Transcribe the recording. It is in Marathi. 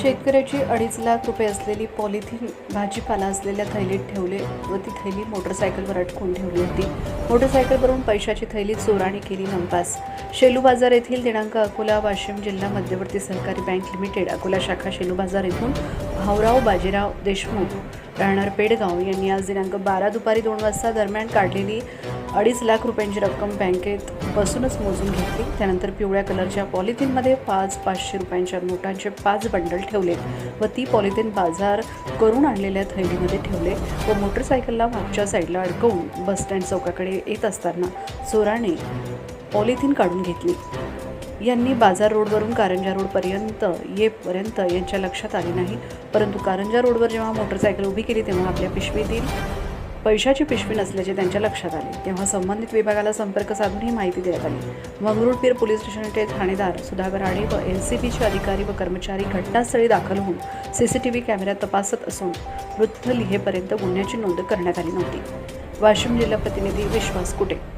शेतकऱ्याची अडीच लाख रुपये असलेली पॉलिथिन भाजीपाला असलेल्या थैलीत ठेवले व ती थैली मोटरसायकलवर अटकून ठेवली होती. मोटरसायकलवरून पैशाची थैली चोराणी केली नंपास. शेलू बाजार येथील दिनांक अकोला वाशिम जिल्हा मध्यवर्ती सहकारी बँक लिमिटेड अकोला शाखा शेलू बाजार येथून भाऊराव बाजीराव देशमुख राहणार पेडगाव. यांनी आज दिनांक बारा दुपारी दोन वाजता दरम्यान काढलेली अडीच लाख रुपयांची रक्कम बँकेत बसूनच मोजून घेतली. त्यानंतर पिवळ्या कलरच्या पॉलिथिनमध्ये पाच पाचशे रुपयांच्या नोटांचे पाच बंडल ठेवले व ती पॉलिथिन बाजार करून आणलेल्या थैलीमध्ये ठेवले व मोटरसायकलला मागच्या साईडला अडकवून बसस्टँड चौकाकडे येत असताना चोराने पॉलिथिन काढून घेतली. यांनी बाजार रोडवरून कारंजा रोडपर्यंत येपर्यंत यांच्या लक्षात आले नाही. परंतु कारंजा रोडवर जेव्हा मोटरसायकल उभी केली तेव्हा आपल्या पिशवीतील पैशाची पिशवी नसल्याचे त्यांच्या लक्षात आले. तेव्हा संबंधित विभागाला संपर्क साधून ही माहिती देण्यात आली. मंगरुळपीर पोलीस स्टेशनचे ठाणेदार सुधाकर राणे व एन सी बीचे अधिकारी व कर्मचारी घटनास्थळी दाखल होऊन सी सी टी व्ही कॅमेऱ्यात तपासत असून वृत्त लिहेपर्यंत गुन्ह्याची नोंद करण्यात आली नव्हती. वाशिम जिल्हा प्रतिनिधी विश्वास कुटे